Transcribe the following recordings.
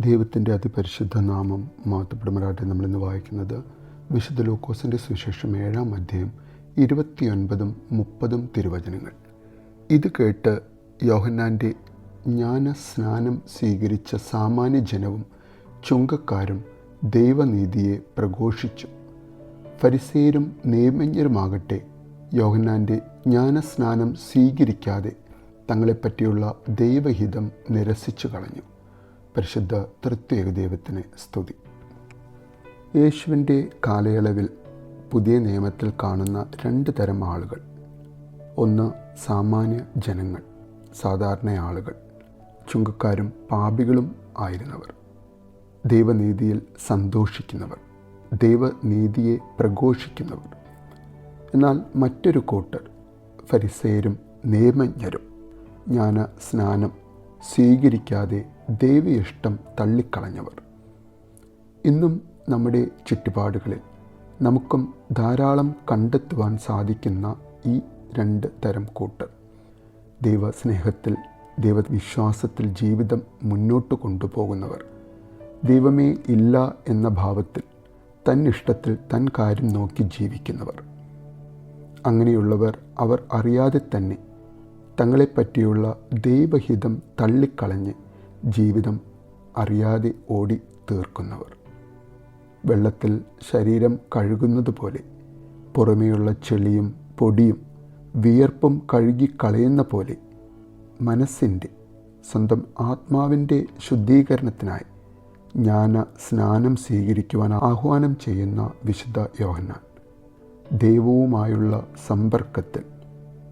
ദൈവത്തിന്റെ അതിപരിശുദ്ധ നാമം മാത്തപ്പെടുമ്പോഴാട്ടെ നമ്മളിന്ന് വായിക്കുന്നത് വിശുദ്ധ ലൂക്കോസിന്റെ സുവിശേഷം ഏഴാം അധ്യായം ഇരുപത്തിയൊൻപതും മുപ്പതും തിരുവചനങ്ങൾ. ഇത് കേട്ട് യോഹന്നാന്റെ ജ്ഞാനസ്നാനം സ്വീകരിച്ച സാമാന്യ ജനവും ചുങ്കക്കാരും ദൈവനീതിയെ പ്രഘോഷിച്ചു. ഫരിസേരും നിയമജ്ഞരുമാകട്ടെ യോഹന്നാന്റെ ജ്ഞാനസ്നാനം സ്വീകരിക്കാതെ തങ്ങളെപ്പറ്റിയുള്ള ദൈവഹിതം നിരസിച്ചു കളഞ്ഞു പരിശുദ്ധ തൃത്വേക ദൈവത്തിന് സ്തുതി. യേശുവിന്റെ കാലയളവിൽ പുതിയ നിയമത്തിൽ കാണുന്ന രണ്ട് തരം ആളുകൾ. ഒന്ന് സാമാന്യ ജനങ്ങൾ സാധാരണ ആളുകൾ ചുങ്കക്കാരും പാപികളും ആയിരുന്നവർ. ദൈവനീതിയിൽ സന്തോഷിക്കുന്നവർ ദൈവനീതിയെ പ്രഘോഷിക്കുന്നവർ. എന്നാൽ മറ്റൊരു കൂട്ടർ ഫരിസേരും നിയമജ്ഞരും ജ്ഞാന സ്നാനം സ്വീകരിക്കാതെ ദൈവ ഇഷ്ടം തള്ളിക്കളഞ്ഞവർ. ഇന്നും നമ്മുടെ ചുറ്റുപാടുകളിൽ നമുക്കും ധാരാളം കണ്ടെത്തുവാൻ സാധിക്കുന്ന ഈ രണ്ട് തരം കൂട്ടർ. ദൈവസ്നേഹത്തിൽ ദൈവവിശ്വാസത്തിൽ ജീവിതം മുന്നോട്ട് കൊണ്ടുപോകുന്നവർ. ദൈവമേ ഇല്ല എന്ന ഭാവത്തിൽ തന്നിഷ്ടത്തിൽ തൻ കാര്യം നോക്കി ജീവിക്കുന്നവർ. അങ്ങനെയുള്ളവർ അവർ അറിയാതെ തന്നെ തങ്ങളെപ്പറ്റിയുള്ള ദൈവഹിതം തള്ളിക്കളഞ്ഞ് ജീവിതം അറിയാതെ ഓടി തീർക്കുന്നവർ. വെള്ളത്തിൽ ശരീരം കഴുകുന്നത് പോലെ പുറമേയുള്ള ചെളിയും പൊടിയും വിയർപ്പും കഴുകിക്കളയുന്ന പോലെ മനസ്സിന്റെ സ്വന്തം ആത്മാവിന്റെ ശുദ്ധീകരണത്തിനായി ജ്ഞാന സ്നാനം സ്വീകരിക്കുവാൻ ആഹ്വാനം ചെയ്യുന്ന വിശുദ്ധ യോഹന്നാൻ. ദൈവവുമായുള്ള സമ്പർക്കത്തിൽ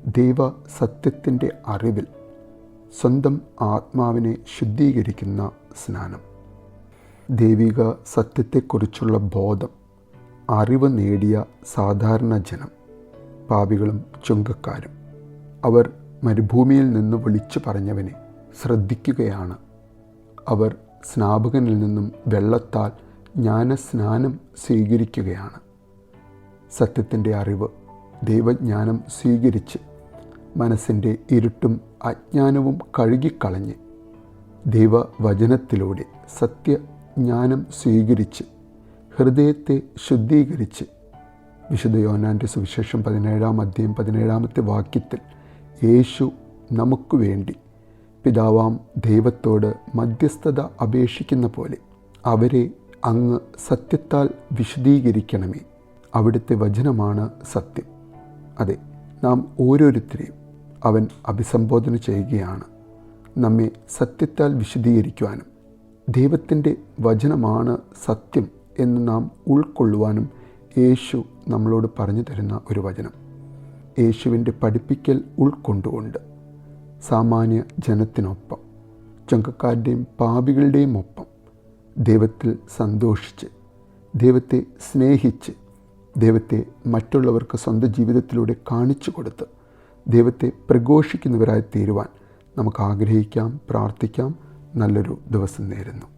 ദൈവ സത്യത്തിന്റെ അറിവിൽ സ്വന്തം ആത്മാവിനെ ശുദ്ധീകരിക്കുന്ന സ്നാനം. ദൈവിക സത്യത്തെക്കുറിച്ചുള്ള ബോധം അറിവ് നേടിയ സാധാരണ ജനം പാപികളും ചുങ്കക്കാരും. അവർ മരുഭൂമിയിൽ നിന്ന് വിളിച്ചു പറഞ്ഞവനെ ശ്രദ്ധിക്കുകയാണ്. അവർ സ്നാപകനിൽ നിന്നും വെള്ളത്താൽ ജ്ഞാനസ്നാനം സ്വീകരിക്കുകയാണ്. സത്യത്തിന്റെ അറിവ് ദൈവജ്ഞാനം സ്വീകരിച്ച് മനസ്സിന്റെ ഇരുട്ടും അജ്ഞാനവും കഴുകിക്കളഞ്ഞ് ദൈവവചനത്തിലൂടെ സത്യജ്ഞാനം സ്വീകരിച്ച് ഹൃദയത്തെ ശുദ്ധീകരിച്ച് വിശുദ്ധ യോനാന്റെ സുവിശേഷം പതിനേഴാം അധ്യയം പതിനേഴാമത്തെ വാക്യത്തിൽ യേശു നമുക്ക് വേണ്ടി പിതാവാം ദൈവത്തോട് മധ്യസ്ഥത അപേക്ഷിക്കുന്ന പോലെ അവരെ അങ്ങ് സത്യത്താൽ വിശദീകരിക്കണമേ അവിടുത്തെ വചനമാണ് സത്യം. അതെ നാം ഓരോരുത്തരെയും അവൻ അഭിസംബോധന ചെയ്യുകയാണ്. നമ്മെ സത്യത്താൽ വിശദീകരിക്കുവാനും ദൈവത്തിന്റെ വചനമാണ് സത്യം എന്ന് നാം ഉൾക്കൊള്ളുവാനും യേശു നമ്മളോട് പറഞ്ഞു തരുന്ന ഒരു വചനം. യേശുവിന്റെ പഠിപ്പിക്കൽ ഉൾക്കൊണ്ടുകൊണ്ട് സാമാന്യ ജനത്തിനൊപ്പം ചങ്കക്കാരുടെയും പാപികളുടെയും ഒപ്പം ദൈവത്തിൽ സന്തോഷിച്ച് ദൈവത്തെ സ്നേഹിച്ച് ദൈവത്തെ മറ്റുള്ളവർക്ക് സ്വന്തം ജീവിതത്തിലൂടെ കാണിച്ചു കൊടുത്ത് ദൈവത്തെ പ്രഘോഷിക്കുന്നവരായി തീരുവാൻ നമുക്ക് ആഗ്രഹിക്കാം പ്രാർത്ഥിക്കാം. നല്ലൊരു ദിവസം നേരുന്നു.